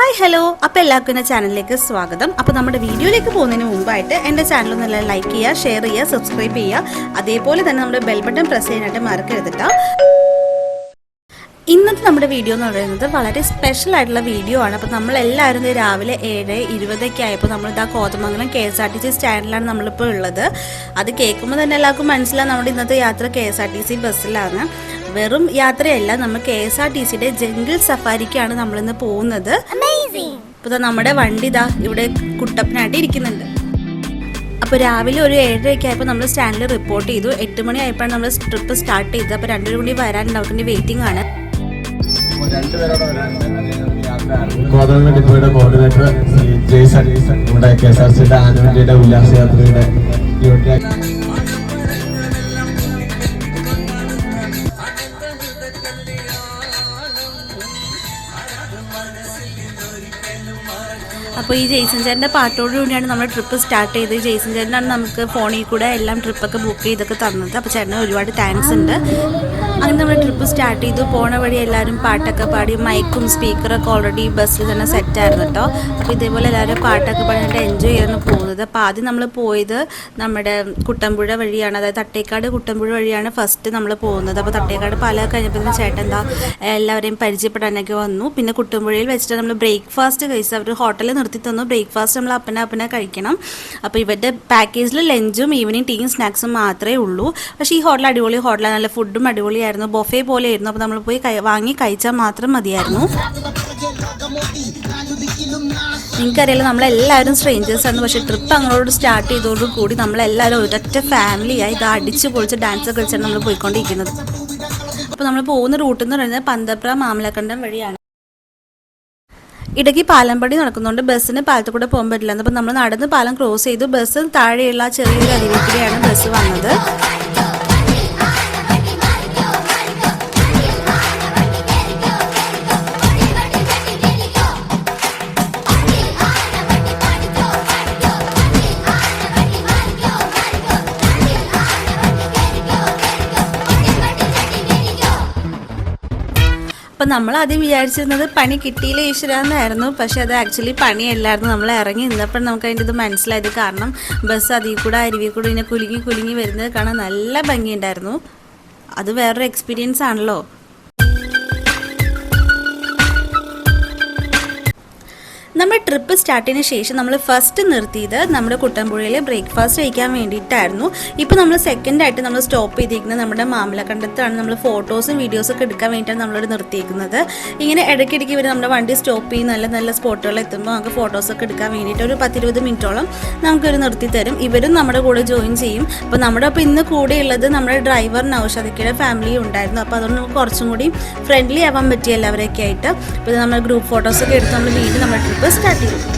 Hi hello അപ്പോൾ എല്ലാവർക്കും എന്റെ ചാനലിലേക്ക് സ്വാഗതം. അപ്പോൾ നമ്മുടെ വീഡിയോയിലേക്ക് പോകുന്നതിന് മുമ്പായിട്ട് എന്റെ ചാനൽ ഒന്ന് ലൈക്ക് ചെയ്യുക ഷെയർ ചെയ്യുക സബ്സ്ക്രൈബ് ചെയ്യുക. അതേപോലെ തന്നെ നമ്മുടെ ബെൽ ബട്ടൺ പ്രസ് ചെയ്യാനായിട്ട് മറക്കരുതിട്ടാ ഇന്നത്തെ നമ്മുടെ വീഡിയോ എന്ന് പറയുന്നത് വളരെ സ്പെഷ്യൽ ആയിട്ടുള്ള വീഡിയോ ആണ്. അപ്പോൾ നമ്മൾ എല്ലാവരും രാവിലെ ഏഴ് ഇരുപതൊക്കെ ആയപ്പോൾ നമ്മൾ ഇതാ Kothamangalam K S R T C സ്റ്റാൻഡിലാണ് നമ്മളിപ്പോൾ ഉള്ളത്. അത് കേൾക്കുമ്പോൾ തന്നെ എല്ലാവർക്കും മനസ്സിലാവും നമ്മുടെ ഇന്നത്തെ യാത്ര K S R T C ബസ്സിലാണ്. വെറും യാത്രയല്ല നമ്മൾ കെ എസ് ആർ ടി സിയുടെ ജംഗിൾ സഫാരിക്കാണ് നമ്മളിന്ന് പോകുന്നത്. അപ്പോൾ നമ്മുടെ വണ്ടി ഇതാ ഇവിടെ കുട്ടപ്പനായിട്ട് ഇരിക്കുന്നുണ്ട്. അപ്പോൾ രാവിലെ ഒരു ഏഴരയൊക്കെ ആയപ്പോൾ നമ്മൾ സ്റ്റാൻഡിൽ റിപ്പോർട്ട് ചെയ്തു. എട്ട് മണി ആയപ്പോഴാണ് നമ്മൾ ട്രിപ്പ് സ്റ്റാർട്ട് ചെയ്തത്. അപ്പോൾ രണ്ടുപേരും മണി വരാനുണ്ട്. അവർക്ക് വെയിറ്റിംഗ് ആണ്. കോതമംഗലം ഡിപ്പോയുടെ കോർഡിനേറ്റർ ജയ്സൺ നമ്മുടെ കെ എസ് ആർ സിയുടെ ആനുവലിയുടെ ഉല്ലാസയാത്രയുടെ അപ്പോൾ ഈ ജെയ്സൺ ചേട്ടന്റെ പാട്ടോട് കൂടിയാണ് നമ്മൾ ട്രിപ്പ് സ്റ്റാർട്ട് ചെയ്തത് ജെയ്സൺ ചേട്ടനാണ് നമുക്ക് ഫോണിൽ കൂടെ എല്ലാം ട്രിപ്പൊക്കെ ബുക്ക് ചെയ്തൊക്കെ തന്നത്. അപ്പോൾ ചേട്ടന് ഒരുപാട് താങ്ക്സ് ഉണ്ട്. അങ്ങനെ നമ്മൾ ട്രിപ്പ് സ്റ്റാർട്ട് ചെയ്തു. പോണ വഴി എല്ലാവരും പാട്ടൊക്കെ പാടി മൈക്കും സ്പീക്കറൊക്കെ ഓൾറെഡി ബസ്സിൽ തന്നെ സെറ്റായിരുന്നു കേട്ടോ അപ്പോൾ ഇതേപോലെ എല്ലാവരും പാട്ടൊക്കെ പാടി എൻജോയ് ചെയ്താണ് പോകുന്നത്. അപ്പോൾ ആദ്യം നമ്മൾ പോയത് നമ്മുടെ കുട്ടമ്പുഴ വഴിയാണ്. അതായത് തട്ടേക്കാട് കുട്ടമ്പുഴ വഴിയാണ് ഫസ്റ്റ് നമ്മൾ പോകുന്നത്. അപ്പോൾ തട്ടേക്കാട് പല കഴിഞ്ഞപ്പോൾ ചേട്ടൻ എന്താ എല്ലാവരെയും പരിചയപ്പെടാനൊക്കെ വന്നു. പിന്നെ കുട്ടമ്പുഴയിൽ വെച്ചിട്ട് നമ്മൾ ബ്രേക്ക്ഫാസ്റ്റ് കഴിച്ചു അവർ ഹോട്ടലിൽ നിർത്തി തന്നു. ബ്രേക്ക്ഫാസ്റ്റ് നമ്മൾ അപ്പന അപ്പന കഴിക്കണം. അപ്പോൾ ഇവരുടെ പാക്കേജിൽ ലഞ്ചും ഈവനിങ് ടീയും സ്നാക്സും മാത്രമേ ഉള്ളൂ. പക്ഷേ ഈ ഹോട്ടൽ അടിപൊളി ഹോട്ടലാണ് നല്ല ഫുഡും അടിപൊളിയായിരുന്നു. ബൊഫേ പോലെ ആയിരുന്നു. അപ്പോൾ നമ്മൾ പോയി വാങ്ങി കഴിച്ചാൽ മാത്രം മതിയായിരുന്നു. നിങ്ങൾക്കറിയാലോ നമ്മളെല്ലാവരും സ്ട്രേഞ്ചേഴ്സ് ആയിരുന്നു. പക്ഷേ ട്രിപ്പ് അങ്ങോട്ട് സ്റ്റാർട്ട് ചെയ്തോട് കൂടി നമ്മളെല്ലാവരും ഒരൊറ്റ ഫാമിലിയായി ഇത് അടിച്ച് പൊളിച്ച് ഡാൻസ് കളിച്ചാണ് നമ്മൾ പോയിക്കൊണ്ടിരിക്കുന്നത്. അപ്പോൾ നമ്മൾ പോകുന്ന റൂട്ട് എന്ന് പറയുന്നത് പന്തപ്ര മാമലക്കണ്ടം വഴിയാണ്. ഇടയ്ക്ക് പാലംപടി നടക്കുന്നുണ്ട്. ബസ്സിന് പാലത്തിൽ കൂടെ പോകാൻ പറ്റില്ല. അപ്പോൾ നമ്മൾ നടന്ന് പാലം ക്രോസ് ചെയ്തു. ബസ് താഴെയുള്ള ചെറിയൊരു അരുവിക്കൂടെയാണ് ബസ് വന്നത്. അപ്പം നമ്മൾ ആദ്യം വിചാരിച്ചിരുന്നത് പണി കിട്ടിയില്ല ഈശ്വര എന്നായിരുന്നു പക്ഷെ അത് ആക്ച്വലി പണിയല്ലായിരുന്നു. നമ്മൾ ഇറങ്ങി നിന്നപ്പോൾ നമുക്ക് അതിന്റെ ഇത് മനസ്സിലായത് കാരണം ബസ് അതിൽ കൂടെ അരുവി കൂടെ ഇങ്ങനെ കുലുങ്ങി കുലുങ്ങി വരുന്നത് കാണാൻ നല്ല ഭംഗിയുണ്ടായിരുന്നു. അത് വേറൊരു എക്സ്പീരിയൻസ് ആണല്ലോ. നമ്മുടെ ട്രിപ്പ് സ്റ്റാർട്ടിന് ശേഷം നമ്മൾ ഫസ്റ്റ് നിർത്തിയത് നമ്മുടെ കുട്ടമ്പുഴയിൽ ബ്രേക്ക്ഫാസ്റ്റ് കഴിക്കാൻ വേണ്ടിയിട്ടായിരുന്നു. ഇപ്പോൾ നമ്മൾ സെക്കൻഡ് ആയിട്ട് നമ്മൾ സ്റ്റോപ്പ് ചെയ്തിരിക്കുന്നത് നമ്മുടെ മാമലക്കണ്ടത്താണ്. നമ്മൾ ഫോട്ടോസും വീഡിയോസും ഒക്കെ എടുക്കാൻ വേണ്ടിയിട്ടാണ് നമ്മളിവിടെ നിർത്തിയിരിക്കുന്നത് ഇങ്ങനെ ഇടയ്ക്കിടയ്ക്ക് ഇവർ നമ്മുടെ വണ്ടി സ്റ്റോപ്പ് ചെയ്ത് നല്ല നല്ല സ്പോട്ടുകളിൽ എത്തുമ്പോൾ നമുക്ക് ഫോട്ടോസൊക്കെ എടുക്കാൻ വേണ്ടിയിട്ട് ഒരു പത്തിരുപത് മിനിറ്റോളം നമുക്കൊരു നിർത്തി തരും ഇവരും നമ്മുടെ കൂടെ ജോയിൻ ചെയ്യും. അപ്പോൾ നമ്മുടെ അപ്പോൾ ഇന്ന് കൂടെ ഉള്ളത് നമ്മുടെ ഡ്രൈവർ നൗഷാദിക്കയുടെ ഫാമിലി ഉണ്ടായിരുന്നു. അപ്പോൾ അതുകൊണ്ട് നമുക്ക് കുറച്ചും കൂടി ഫ്രണ്ട്ലി ആവാൻ പറ്റിയ എല്ലാവരെയൊക്കെ ആയിട്ട്. അപ്പോൾ നമ്മൾ ഗ്രൂപ്പ് ഫോട്ടോസൊക്കെ എടുത്ത് നമ്മൾ വീണ്ടും നമ്മുടെ ട്രിപ്പ് സ്റ്റാർട്ട് ചെയ്യും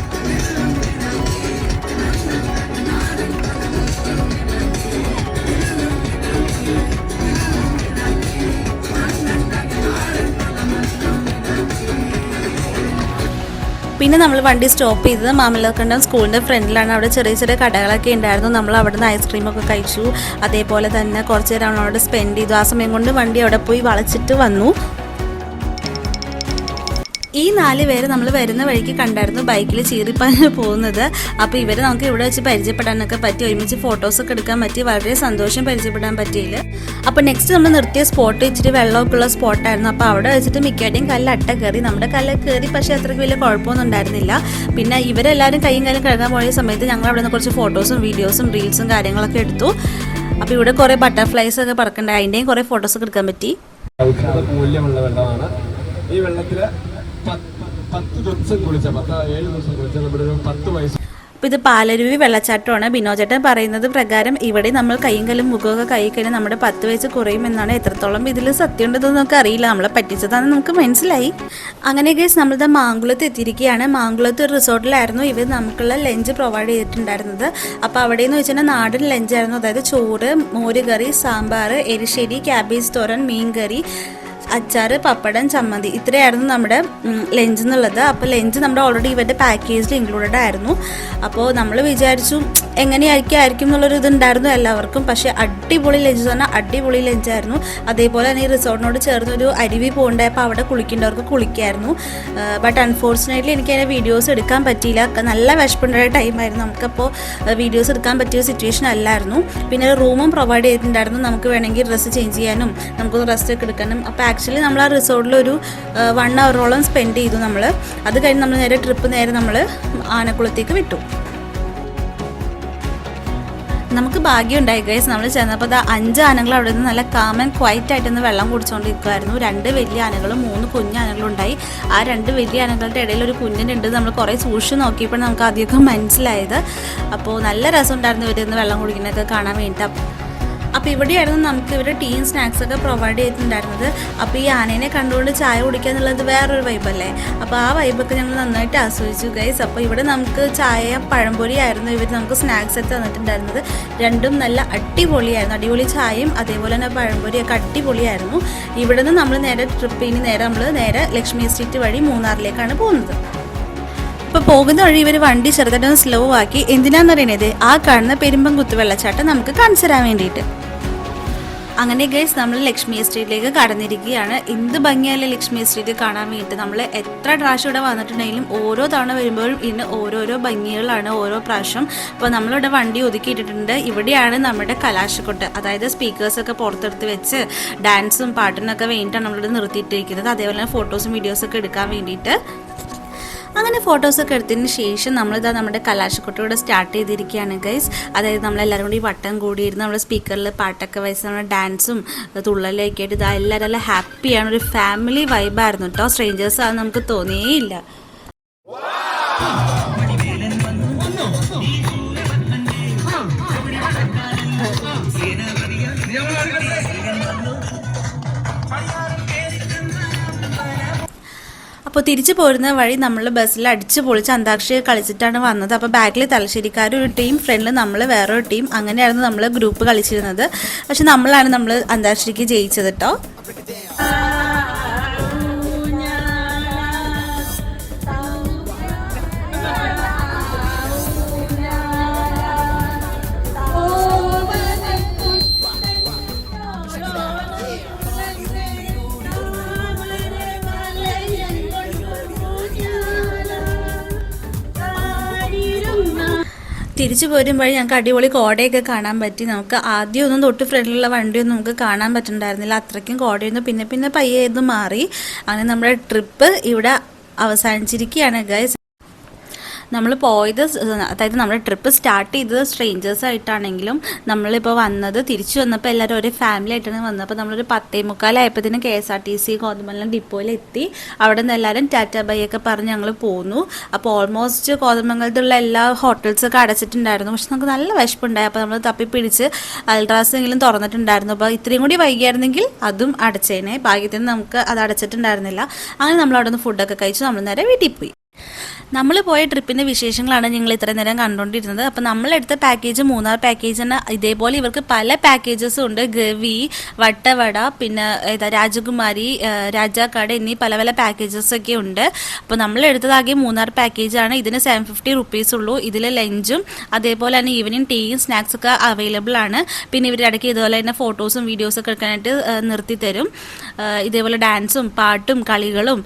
പിന്നെ നമ്മൾ വണ്ടി സ്റ്റോപ്പ് ചെയ്തത് മാമല്ലക്കണ്ടം സ്കൂളിന്റെ ഫ്രണ്ടിലാണ്. അവിടെ ചെറിയ ചെറിയ കടകളൊക്കെ ഉണ്ടായിരുന്നു. നമ്മൾ അവിടെ നിന്ന് ഐസ്ക്രീമൊക്കെ കഴിച്ചു. അതേപോലെ തന്നെ കുറച്ച് നേരം അവിടെ സ്പെൻഡ് ചെയ്തു. ആ സമയം കൊണ്ട് വണ്ടി അവിടെ പോയി വളച്ചിട്ട് വന്നു. ഈ നാല് പേര് നമ്മൾ വരുന്ന വഴിക്ക് കണ്ടായിരുന്നു ബൈക്കിൽ ചീറിപ്പാഞ്ഞ് പോകുന്നത്. അപ്പോൾ ഇവരെ നമുക്ക് ഇവിടെ വെച്ച് പരിചയപ്പെടാനൊക്കെ പറ്റി ഒരുമിച്ച് ഫോട്ടോസൊക്കെ എടുക്കാൻ പറ്റി വളരെ സന്തോഷം പരിചയപ്പെടാൻ പറ്റിയില്ല. അപ്പോൾ നെക്സ്റ്റ് നമ്മൾ നിർത്തിയ സ്പോട്ട് ഇച്ചിരി വെള്ളമൊക്കെ ഉള്ള സ്പോട്ടായിരുന്നു അപ്പോൾ അവിടെ വെച്ചിട്ട് മിക്കവാറും കല്ല് അട്ട കയറി നമ്മുടെ കല്ല് കയറി പക്ഷേ അത്രയ്ക്ക് വലിയ കുഴപ്പമൊന്നും ഉണ്ടായിരുന്നില്ല. പിന്നെ ഇവരെല്ലാവരും കൈയും കാലും കഴുകാൻ പോയ സമയത്ത് ഞങ്ങൾ അവിടെ നിന്ന് കുറച്ച് ഫോട്ടോസും വീഡിയോസും റീൽസും കാര്യങ്ങളൊക്കെ എടുത്തു. അപ്പോൾ ഇവിടെ കുറേ ബട്ടർഫ്ലൈസ് ഒക്കെ പറക്കണ്ടായി. അതിന്റെയും കുറേ ഫോട്ടോസൊക്കെ എടുക്കാൻ പറ്റി. ഈ വെള്ളത്തിൽ പത്ത് ദിവസം പത്ത് ഏഴ് ദിവസം കുളിച്ച ഒരു പത്ത് വയസ്സ്. അപ്പോൾ ഇത് പാലരുവി വെള്ളച്ചാട്ടമാണ്. ബിനോചേട്ടൻ പറയുന്നത് പ്രകാരം ഇവിടെ നമ്മൾ കൈയും കല്ലും മുഖമൊക്കെ കൈ കഴിഞ്ഞാൽ നമ്മുടെ പത്ത് വയസ്സ് കുറയും എന്നാണ് എത്രത്തോളം ഇതിൽ സത്യം ഉണ്ടെന്ന് നമുക്ക് അറിയില്ല. നമ്മളെ പറ്റിച്ചതാണെന്ന് നമുക്ക് മനസ്സിലായി. അങ്ങനെ കേസ് നമ്മളിത് മാങ്കുളത്ത് എത്തിയിരിക്കുകയാണ്. മാങ്കുളത്ത് ഒരു റിസോർട്ടിലായിരുന്നു. ഇവർ നമുക്കുള്ള ലഞ്ച് പ്രൊവൈഡ് ചെയ്തിട്ടുണ്ടായിരുന്നത്. അപ്പോൾ അവിടെ എന്ന് വെച്ചാൽ നാടൻ ലഞ്ചായിരുന്നു. അതായത് ചോറ് മോരുകറി സാമ്പാർ എരിശ്ശേരി ക്യാബേജ് തോരൻ മീൻ കറി അച്ചാറ് പപ്പടം ചമ്മന്തി. ഇത്രയായിരുന്നു നമ്മുടെ ലഞ്ച് എന്നുള്ളത്. അപ്പോൾ ലഞ്ച് നമ്മുടെ ഓൾറെഡി ഇവരുടെ പാക്കേജിൽ ഇൻക്ലൂഡഡ് ആയിരുന്നു. അപ്പോൾ നമ്മൾ വിചാരിച്ചു എങ്ങനെയായിരിക്കും ആയിരിക്കും എന്നുള്ളൊരു ഇതുണ്ടായിരുന്നു എല്ലാവർക്കും. പക്ഷേ അടിപൊളി ലഞ്ച് എന്ന് പറഞ്ഞാൽ അടിപൊളി ലഞ്ചായിരുന്നു അതേപോലെ തന്നെ ഈ റിസോർട്ടിനോട് ചേർന്ന് ഒരു അരുവി അപ്പോൾ അവിടെ കുളിക്കേണ്ടവർക്ക് കുളിക്കായിരുന്നു. ബട്ട് അൺഫോർച്ചുനേറ്റ്ലി എനിക്ക് അതിന്റെ വീഡിയോസ് എടുക്കാൻ പറ്റിയില്ല. നല്ല വിഷപ്പുണ്ടായ ടൈമായിരുന്നു നമുക്കപ്പോൾ വീഡിയോസ് എടുക്കാൻ പറ്റിയ സിറ്റുവേഷൻ അല്ലായിരുന്നു. പിന്നെ റൂമും പ്രൊവൈഡ് ചെയ്തിട്ടുണ്ടായിരുന്നു. നമുക്ക് വേണമെങ്കിൽ ഡ്രസ്സ് ചേഞ്ച് ചെയ്യാനും നമുക്കൊന്ന് റെസ്റ്റ് ഒക്കെ എടുക്കാനും. അപ്പോൾ ആക്ച്വലി നമ്മൾ ആ റിസോർട്ടിൽ ഒരു വൺ അവറോളം സ്പെൻഡ് ചെയ്തു നമ്മൾ അത് കഴിഞ്ഞ് നമ്മൾ നേരെ ട്രിപ്പ് നേരെ നമ്മൾ ആനക്കുളത്തേക്ക് വിട്ടു. നമുക്ക് ഭാഗ്യം ഉണ്ടായി ഗൈസ് നമ്മൾ ചെന്നപ്പോൾ അത് അഞ്ച് ആനകൾ അവിടെ നിന്ന് നല്ല കാമൻ ക്വൈറ്റ് ആയിട്ടൊന്ന് വെള്ളം കുടിച്ചുകൊണ്ടിരിക്കുമായിരുന്നു രണ്ട് വലിയ ആനകളും മൂന്ന് കുഞ്ഞു ആനകളും ഉണ്ടായി. ആ രണ്ട് വലിയ ആനകളുടെ ഇടയിൽ ഒരു കുഞ്ഞിനുണ്ട് നമ്മൾ കുറേ സൂക്ഷിച്ച് നോക്കിയപ്പോൾ നമുക്ക് ആദ്യമൊക്കെ മനസ്സിലായത്. അപ്പോൾ നല്ല രസം ഉണ്ടായിരുന്നു ഇവരിന്ന് വെള്ളം കുടിക്കുന്നതൊക്കെ കാണാൻ വേണ്ടിയിട്ട്. അപ്പോൾ ഇവിടെയായിരുന്നു നമുക്ക് ഇവരുടെ ടീം സ്നാക്സ് ഒക്കെ പ്രൊവൈഡ് ചെയ്തിട്ടുണ്ടായിരുന്നത്. അപ്പോൾ ഈ ആനേനെ കണ്ടുകൊണ്ട് ചായ കുടിക്കുക എന്നുള്ളത് വേറൊരു വൈബല്ലേ അപ്പോൾ ആ വൈബൊക്കെ ഞങ്ങൾ നന്നായിട്ട് ആസ്വദിച്ചു ഗൈസ് അപ്പോൾ ഇവിടെ നമുക്ക് ചായ പഴംപൊരി ആയിരുന്നു ഇവർ നമുക്ക് സ്നാക്സ് ഒക്കെ തന്നിട്ടുണ്ടായിരുന്നത്. രണ്ടും നല്ല അടിപൊളിയായിരുന്നു. അടിപൊളി ചായയും അതേപോലെ തന്നെ പഴംപൊരിയൊക്കെ അടിപൊളിയായിരുന്നു. ഇവിടെ നിന്ന് നമ്മൾ നേരെ ട്രിപ്പിന് നേരെ നമ്മൾ നേരെ ലക്ഷ്മി സ്ട്രീറ്റ് വഴി മൂന്നാറിലേക്കാണ് പോകുന്നത്. ഇപ്പോൾ പോകുന്ന വഴി ഇവർ വണ്ടി ചെറുതായിട്ടൊന്ന് സ്ലോ ആക്കി എന്തിനാണെന്നറിയണത് ആ കാണുന്ന പെരുമ്പം വെള്ളച്ചാട്ടം നമുക്ക് കാണിച്ചു തരാൻ വേണ്ടിയിട്ട്. അങ്ങനെ ഗൈസ് നമ്മൾ ലക്ഷ്മി എസ്റ്റേറ്റിലേക്ക് കടന്നിരിക്കുകയാണ്. എന്ത് ഭംഗിയല്ലേ ലക്ഷ്മി എസ്റ്റേറ്റ് കാണാൻ വേണ്ടിയിട്ട്. നമ്മൾ എത്ര പ്രാവശ്യം ഇവിടെ വന്നിട്ടുണ്ടെങ്കിലും ഓരോ തവണ വരുമ്പോഴും ഇതിന് ഓരോരോ ഭംഗികളാണ് ഓരോ പ്രാവശ്യം. അപ്പോൾ നമ്മളിവിടെ വണ്ടി ഒതുക്കിയിട്ടിട്ടുണ്ട്. ഇവിടെയാണ് നമ്മുടെ കലാശക്കൊട്ട് അതായത് സ്പീക്കേഴ്സൊക്കെ പുറത്തെടുത്ത് വെച്ച് ഡാൻസും പാട്ടിനൊക്കെ വേണ്ടിയിട്ടാണ് നമ്മളിവിടെ നിർത്തിയിട്ടിരിക്കുന്നത്. അതേപോലെ ഫോട്ടോസും വീഡിയോസൊക്കെ എടുക്കാൻ വേണ്ടിയിട്ട്. അങ്ങനെ ഫോട്ടോസൊക്കെ എടുത്തതിന് ശേഷം നമ്മളിതാ നമ്മുടെ കലാശക്കൊട്ടയോടെ സ്റ്റാർട്ട് ചെയ്തിരിക്കുകയാണ് ഗൈസ് അതായത് നമ്മളെല്ലാവരും കൂടി വട്ടം കൂടിയിരുന്ന് നമ്മുടെ സ്പീക്കറിൽ പാട്ടൊക്കെ വെച്ച് നമ്മുടെ ഡാൻസും തുള്ളലൊക്കെ ആയിട്ട് ഇതാ എല്ലാവരും നല്ല ഹാപ്പിയാണ് ഒരു ഫാമിലി വൈബായിരുന്നു കേട്ടോ സ്ട്രേഞ്ചേഴ്സ് ആണെന്ന് നമുക്ക് തോന്നിയേയില്ല അപ്പോൾ തിരിച്ചു പോരുന്ന വഴി നമ്മൾ ബസ്സിൽ അടിച്ചു പൊളിച്ച് അന്താക്ഷരി കളിച്ചിട്ടാണ് വന്നത്. അപ്പോൾ ബാക്കിൽ തലശ്ശേരിക്കാർ ഒരു ടീം ഫ്രണ്ടിൽ നമ്മൾ വേറൊരു ടീം. അങ്ങനെയായിരുന്നു നമ്മൾ ഗ്രൂപ്പ് കളിച്ചിരുന്നത്. പക്ഷെ നമ്മളാണ് നമ്മൾ അന്താക്ഷരിക്ക് ജയിച്ചത് കേട്ടോ തിരിച്ചു പോരും വഴി ഞങ്ങൾക്ക് അടിപൊളി കോടയൊക്കെ കാണാൻ പറ്റി. നമുക്ക് ആദ്യം ഒന്നും തൊട്ട് ഫ്രണ്ടിലുള്ള വണ്ടിയൊന്നും നമുക്ക് കാണാൻ പറ്റുന്നുണ്ടായിരുന്നില്ല അത്രയ്ക്കും കോടയൊന്നും പിന്നെ പിന്നെ പയ്യെ മാറി. അങ്ങനെ നമ്മുടെ ട്രിപ്പ് ഇവിടെ അവസാനിച്ചിരിക്കുകയാണ് ഗൈസ് നമ്മൾ പോയത് അതായത് നമ്മുടെ ട്രിപ്പ് സ്റ്റാർട്ട് ചെയ്തത് സ്ട്രേഞ്ചേഴ്സ് ആയിട്ടാണെങ്കിലും നമ്മളിപ്പോൾ വന്നത് തിരിച്ചു വന്നപ്പോൾ എല്ലാവരും ഒരു ഫാമിലി ആയിട്ടാണ് വന്നത്. അപ്പോൾ നമ്മളൊരു പത്തേ മുക്കാലായപ്പോഴത്തേനും K S R T C Kothamangalam ഡിപ്പോയിലെത്തി. അവിടെ നിന്ന് എല്ലാവരും ടാറ്റ ബൈ ഒക്കെ പറഞ്ഞ് ഞങ്ങൾ പോന്നു. അപ്പോൾ ഓൾമോസ്റ്റ് കോതമംഗലത്തുള്ള എല്ലാ ഹോട്ടൽസൊക്കെ അടച്ചിട്ടുണ്ടായിരുന്നു. പക്ഷെ നമുക്ക് നല്ല വിശപ്പുണ്ടായി. അപ്പോൾ നമ്മൾ തപ്പി പിടിച്ച് അൾട്രാസ് എങ്കിലും തുറന്നിട്ടുണ്ടായിരുന്നു. അപ്പോൾ ഇത്രയും കൂടി വൈകിയായിരുന്നെങ്കിൽ അതും അടച്ചേനെ. ഭാഗ്യത്തിന് നമുക്ക് അത് അടച്ചിട്ടുണ്ടായിരുന്നില്ല. അങ്ങനെ നമ്മൾ അവിടെ നിന്ന് ഫുഡൊക്കെ കഴിച്ചു. നമ്മൾ നേരെ വീട്ടിൽ പോയി. നമ്മൾ പോയ ട്രിപ്പിന്റെ വിശേഷങ്ങളാണ് നിങ്ങൾ ഇത്രയും നേരം കണ്ടുകൊണ്ടിരുന്നത്. അപ്പോൾ നമ്മളെടുത്ത പാക്കേജ് മൂന്നാർ പാക്കേജ് ആണ് ഇതേപോലെ ഇവർക്ക് പല പാക്കേജസും ഉണ്ട്. ഗവി വട്ടവട പിന്നെ ഏതാ രാജകുമാരി രാജാക്കാട് എന്നീ പല പല പാക്കേജസ് ഒക്കെ ഉണ്ട്. അപ്പോൾ നമ്മൾ എടുത്തതാകെ മൂന്നാർ പാക്കേജാണ് ഇതിന് സെവൻ ഫിഫ്റ്റി റുപ്പീസ് ഉള്ളൂ. ഇതിൽ ലഞ്ചും അതേപോലെ തന്നെ ഈവനിങ് ടീയും സ്നാക്സ് ഒക്കെ അവൈലബിൾ ആണ്. പിന്നെ ഇവർ ഇടയ്ക്ക് ഇതുപോലെ തന്നെ ഫോട്ടോസും വീഡിയോസും ഒക്കെ എടുക്കാനായിട്ട് നിർത്തി തരും. ഇതേപോലെ ഡാൻസും പാട്ടും കളികളും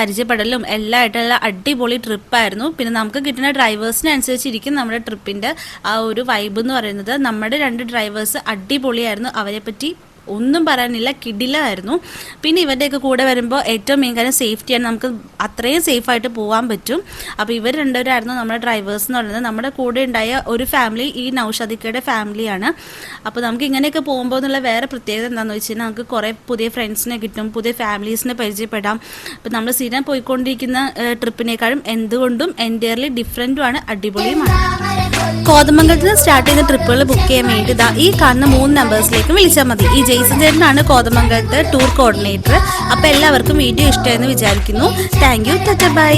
പരിചയപ്പെടലും എല്ലാം ആയിട്ടുള്ള അടിപൊളി ട്രിപ്പായിരുന്നു. പിന്നെ നമുക്ക് കിട്ടുന്ന ഡ്രൈവേഴ്സിനനുസരിച്ചിരിക്കും നമ്മുടെ ട്രിപ്പിന്റെ ആ ഒരു വൈബ് എന്ന് പറയുന്നത്. നമ്മുടെ രണ്ട് ഡ്രൈവേഴ്സ് അടിപൊളിയായിരുന്നു. അവരെ പറ്റി ഒന്നും പറയാനില്ല കിടിലായിരുന്നു പിന്നെ ഇവരുടെയൊക്കെ കൂടെ വരുമ്പോൾ ഏറ്റവും മെയിൻ കാര്യം സേഫ്റ്റിയാണ് നമുക്ക് അത്രയും സേഫായിട്ട് പോകാൻ പറ്റും. അപ്പോൾ ഇവർ രണ്ടുപേരായിരുന്നു നമ്മുടെ ഡ്രൈവേഴ്സ് എന്ന് പറയുന്നത്. നമ്മുടെ കൂടെ ഉണ്ടായ ഒരു ഫാമിലി ഈ നൌഷാദിക്കയുടെ ഫാമിലിയാണ് അപ്പോൾ നമുക്ക് ഇങ്ങനെയൊക്കെ പോകുമ്പോൾ എന്നുള്ള വേറെ പ്രത്യേകത എന്താണെന്ന് വെച്ച് കഴിഞ്ഞാൽ നമുക്ക് കുറേ പുതിയ ഫ്രണ്ട്സിനെ കിട്ടും പുതിയ ഫാമിലീസിനെ പരിചയപ്പെടാം. അപ്പോൾ നമ്മൾ സ്ഥിരം പോയിക്കൊണ്ടിരിക്കുന്ന ട്രിപ്പിനേക്കാളും എന്തുകൊണ്ടും എന്റയർലി ഡിഫറെന്റുമാണ് അടിപൊളിയുമാണ്. കോതമംഗലത്ത് സ്റ്റാർട്ട് ചെയ്യുന്ന ട്രിപ്പുകൾ ബുക്ക് ചെയ്യാൻ വേണ്ടി ഇതാ ഈ കാണുന്ന മൂന്ന് നമ്പേഴ്സിലേക്ക് വിളിച്ചാൽ മതി. ഈ ജെയ്സൺ ചേട്ടനാണ് കോതമംഗലത്ത് ടൂർ കോർഡിനേറ്റർ അപ്പോൾ എല്ലാവർക്കും വീഡിയോ ഇഷ്ടമായെന്ന് വിചാരിക്കുന്നു. Thank you by